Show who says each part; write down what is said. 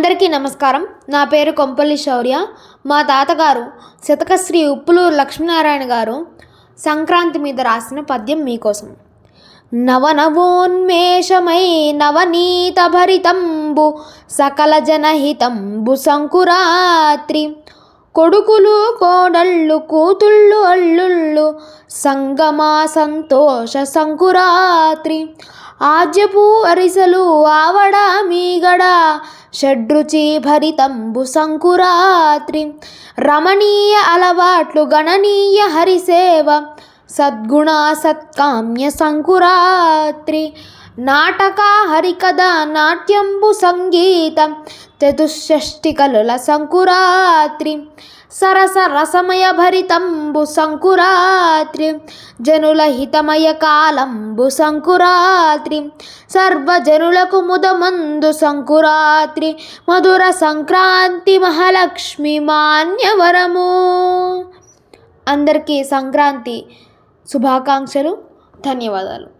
Speaker 1: అందరికీ నమస్కారం. నా పేరు కొంపల్లి శౌర్య. మా తాతగారు శతకశ్రీ ఉప్పులూరు లక్ష్మీనారాయణ గారు సంక్రాంతి మీద రాసిన పద్యం మీకోసం. నవనవోన్మేషమై నవనీత భరితంబు సకల జనహితంబు సంకురాత్రి కొడుకులు కోడళ్ళు కూతుళ్ళు అల్లుళ్ళు సంగమా సంతోష సంకురాత్రి ఆజ్యపు అరిసెలు ఆవడ మీగడ షడ్రుచిభరితంబు సంకురాత్రి. రమణీయ అలవాట్లు గణనీయ హరిసేవ. సద్గుణ సత్కామ్య సంకురాత్రి నాటక హరికథ నాట్యంబు సంగీతం చతుషష్టి కలుల సంకురాత్రి సరస రసమయ భరితంబు సంకురాత్రి జనుల హితమయ కాలంబు సంకురాత్రి సర్వజనులకు ముదమందు సంకురాత్రి మధుర సంక్రాంతి మహాలక్ష్మి మాన్యవరము అందరికీ సంక్రాంతి శుభాకాంక్షలు ధన్యవాదాలు.